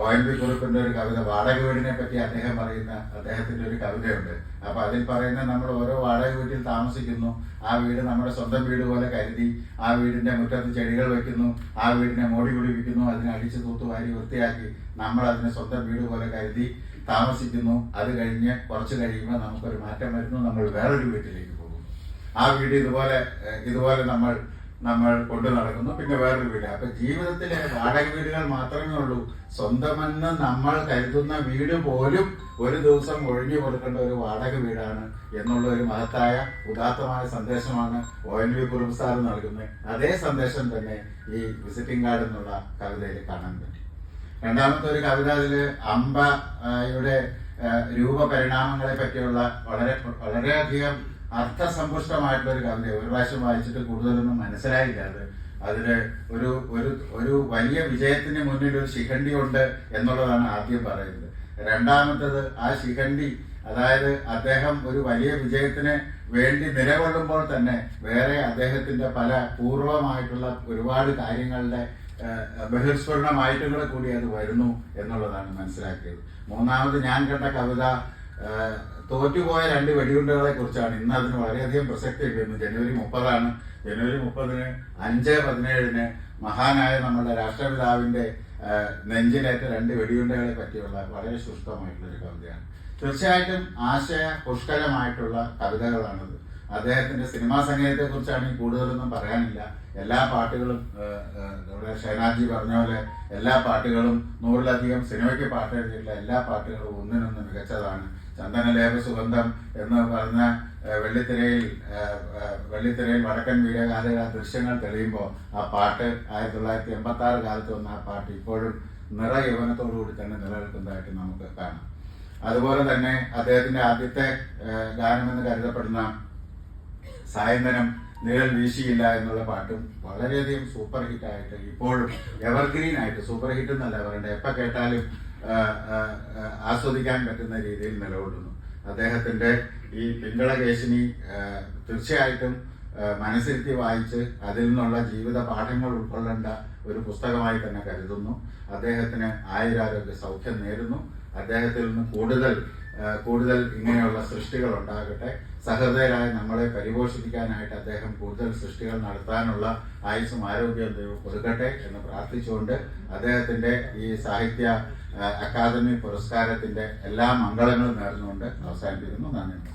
O N V കുറുപ്പിന്റെ ഒരു കവിത വാടക വീടിനെ പറ്റി അദ്ദേഹം പറയുന്ന അദ്ദേഹത്തിന്റെ ഒരു കവിതയുണ്ട്. അപ്പൊ അതിൽ പറയുന്ന നമ്മൾ ഓരോ വാടക വീട്ടിൽ താമസിക്കുന്നു. ആ വീട് നമ്മുടെ സ്വന്തം വീട് പോലെ കരുതി ആ വീടിന്റെ മുറ്റത്ത് ചെടികൾ വെക്കുന്നു ആ വീടിനെ മോടി പിടിപ്പിക്കുന്നു അതിനെ അടിച്ചു തൂത്തുവാരി വൃത്തിയാക്കി നമ്മൾ അതിനെ സ്വന്തം വീട് പോലെ കരുതി താമസിക്കുന്നു. അത് കഴിഞ്ഞ് കുറച്ച് കഴിയുമ്പോൾ നമുക്കൊരു മാറ്റം വരുന്നു. നമ്മൾ വേറൊരു വീട്ടിലേക്ക് പോകുന്നു. ആ വീട് ഇതുപോലെ ഇതുപോലെ നമ്മൾ നമ്മൾ കൊണ്ടു നടക്കുന്നു. പിന്നെ വേറൊരു വീട്. അപ്പൊ ജീവിതത്തിലെ വാടക വീടുകൾ മാത്രമേ ഉള്ളൂ. സ്വന്തമെന്ന് നമ്മൾ കരുതുന്ന വീട് പോലും ഒരു ദിവസം ഒഴിഞ്ഞു കൊടുക്കേണ്ട ഒരു വാടക വീടാണ് എന്നുള്ള ഒരു മഹത്തായ ഉദാത്തമായ സന്ദേശമാണ് O N V Kurup sir നൽകുന്നത്. അതേ സന്ദേശം തന്നെ ഈ വിസിറ്റിംഗ് കാർഡ് എന്നുള്ള കവിതയിൽ കാണാൻ പറ്റും. രണ്ടാമത്തെ ഒരു കവിത അതിൽ അമ്പയുടെ രൂപപരിണാമങ്ങളെ പറ്റിയുള്ള വളരെ വളരെയധികം അർത്ഥസമ്പുഷ്ടമായിട്ടുള്ള ഒരു കവിത ഒരു പ്രാവശ്യം വായിച്ചിട്ട് കൂടുതലൊന്നും മനസ്സിലായില്ല അത്. അതിൽ ഒരു ഒരു ഒരു വലിയ വിജയത്തിന് മുന്നിൽ ഒരു ശിഖണ്ഡി ഉണ്ട് എന്നുള്ളതാണ് ആദ്യം പറയുന്നത്. രണ്ടാമത്തത് ആ ശിഖണ്ഡി അതായത് അദ്ദേഹം ഒരു വലിയ വിജയത്തിന് വേണ്ടി നിലകൊള്ളുമ്പോൾ തന്നെ വേറെ അദ്ദേഹത്തിന്റെ പല പൂർവമായിട്ടുള്ള ഒരുപാട് കാര്യങ്ങളുടെ ബഹിർസ്ഫുരണമായിട്ടും കൂടെ അത് വരുന്നു എന്നുള്ളതാണ് മനസ്സിലാക്കിയത്. മൂന്നാമത് ഞാൻ കണ്ട കവിത തോറ്റുപോയ രണ്ട് വെടിയുണ്ടകളെ കുറിച്ചാണ്. ഇന്ന് അതിന് വളരെയധികം പ്രസക്തി കിട്ടുന്നത് ജനുവരി മുപ്പതാണ്. ജനുവരി മുപ്പതിന് അഞ്ച് പതിനേഴിന് മഹാനായ നമ്മുടെ രാഷ്ട്രപിതാവിന്റെ നെഞ്ചിലേറ്റ രണ്ട് വെടിയുണ്ടകളെ പറ്റിയുള്ള വളരെ ശുഷ്കമായിട്ടുള്ള ഒരു കവിതയാണ്. തീർച്ചയായിട്ടും ആശയ പുഷ്കരമായിട്ടുള്ള കവിതകളാണത്. അദ്ദേഹത്തിന്റെ സിനിമാ സംഗീതത്തെ കുറിച്ചാണെങ്കിൽ കൂടുതലൊന്നും പറയാനില്ല. എല്ലാ പാട്ടുകളും നമ്മുടെ ഷൈനാജി പറഞ്ഞ പോലെ എല്ലാ പാട്ടുകളും നൂറിലധികം സിനിമയ്ക്ക് പാട്ട് എഴുതിയിട്ടുള്ള എല്ലാ പാട്ടുകളും ഒന്നിനൊന്ന് മികച്ചതാണ്. ചന്ദനലേപ സുഗന്ധം എന്ന് പറഞ്ഞ വെള്ളിത്തിരയിൽ വെള്ളിത്തിരയിൽ വടക്കൻ വീരകാല ദൃശ്യങ്ങൾ തെളിയുമ്പോൾ ആ പാട്ട് ആയിരത്തി തൊള്ളായിരത്തി എൺപത്തി ആറ് കാലത്ത് വന്ന ആ പാട്ട് ഇപ്പോഴും നിറ യൗവനത്തോടുകൂടി തന്നെ നിലനിൽക്കുന്നതായിട്ട് നമുക്ക് കാണാം. അതുപോലെ തന്നെ അദ്ദേഹത്തിന്റെ ആദ്യത്തെ ഗാനമെന്ന് കരുതപ്പെടുന്ന സായന്തനം നിഴൽ വീശിയില്ല എന്നുള്ള പാട്ടും വളരെയധികം സൂപ്പർ ഹിറ്റ് ആയിട്ട് ഇപ്പോഴും എവർഗ്രീൻ ആയിട്ട് സൂപ്പർ ഹിറ്റ് എന്നല്ല പറയണ്ടേ എപ്പോൾ കേട്ടാലും ആ, ആ, ആ, ആസ്വദിക്കാൻ പറ്റുന്ന രീതിയിൽ നിലകൊള്ളുന്നു. അദ്ദേഹത്തിന്റെ ഈ പിങ്കള കേശിനി തീർച്ചയായിട്ടും മനസ്സിരുത്തി വായിച്ച് അതിൽ നിന്നുള്ള ജീവിത പാഠങ്ങൾ ഉൾക്കൊള്ളേണ്ട ഒരു പുസ്തകമായി തന്നെ കരുതുന്നു. അദ്ദേഹത്തിന് ആയുരാരോഗ്യ സൗഖ്യം നേരുന്നു. അദ്ദേഹത്തിൽ നിന്ന് കൂടുതൽ കൂടുതൽ ഇങ്ങനെയുള്ള സൃഷ്ടികൾ ഉണ്ടാകട്ടെ. സഹൃദയരായ നമ്മളെ പരിപോഷിപ്പിക്കാനായിട്ട് അദ്ദേഹം കൂടുതൽ സൃഷ്ടികൾ നടത്താനുള്ള ആയുസ്സും ആരോഗ്യവും ദൈവം കൊടുക്കട്ടെ എന്ന് പ്രാർത്ഥിച്ചുകൊണ്ട് അദ്ദേഹത്തിന്റെ ഈ സാഹിത്യ അക്കാദമി പുരസ്കാരത്തിന്റെ എല്ലാ മംഗളങ്ങളും നേർന്നുകൊണ്ട് അവസാനിപ്പിക്കുന്നു. നന്ദി.